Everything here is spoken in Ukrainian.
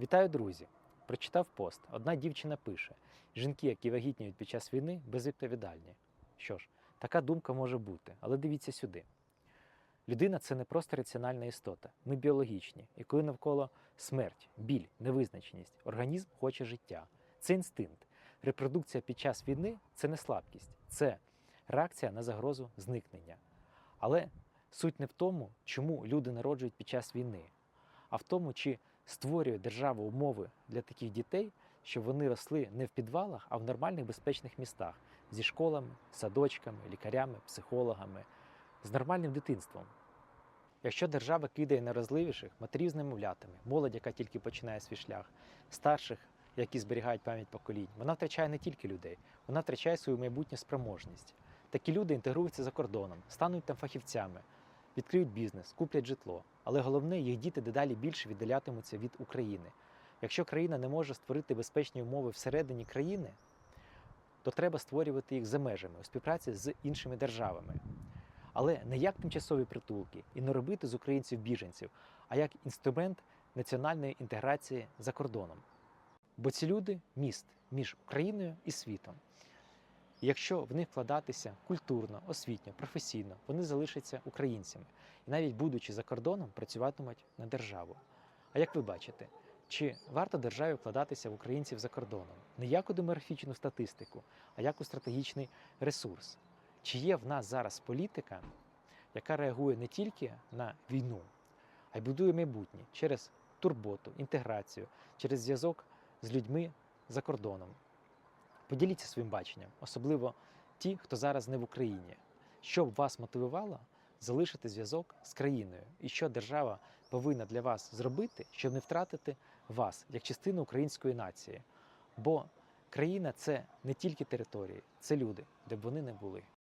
Вітаю, друзі! Прочитав пост. Одна дівчина пише: жінки, які вагітніють під час війни, безвідповідальні. Що ж, така думка може бути, але дивіться сюди. Людина це не просто раціональна істота. Ми біологічні. І коли навколо смерть, біль, невизначеність, організм хоче життя. Це інстинкт. Репродукція під час війни це не слабкість, це реакція на загрозу зникнення. Але суть не в тому, чому люди народжують під час війни, а в тому, чи створює держава умови для таких дітей, щоб вони росли не в підвалах, а в нормальних безпечних містах зі школами, садочками, лікарями, психологами, з нормальним дитинством. Якщо держава кидає найразливіших матерів з немовлятами, молодь, яка тільки починає свій шлях, старших, які зберігають пам'ять поколінь, вона втрачає не тільки людей, вона втрачає свою майбутню спроможність. Такі люди інтегруються за кордоном, стануть там фахівцями, відкриють бізнес, куплять житло. Але головне, їх діти дедалі більше віддалятимуться від України. Якщо країна не може створити безпечні умови всередині країни, то треба створювати їх за межами у співпраці з іншими державами. Але не як тимчасові притулки і не робити з українців біженців, а як інструмент національної інтеграції за кордоном. Бо ці люди міст між Україною і світом. Якщо в них вкладатися культурно, освітньо, професійно, вони залишаться українцями і навіть будучи за кордоном, працюватимуть на державу. А як ви бачите, чи варто державі вкладатися в українців за кордоном? Не як у демографічну статистику, а як у стратегічний ресурс? Чи є в нас зараз політика, яка реагує не тільки на війну, а й будує майбутнє через турботу, інтеграцію, через зв'язок з людьми за кордоном? Поділіться своїм баченням, особливо ті, хто зараз не в Україні, що б вас мотивувало залишити зв'язок з країною, і що держава повинна для вас зробити, щоб не втратити вас як частину української нації. Бо країна це не тільки території, це люди, де б вони не були.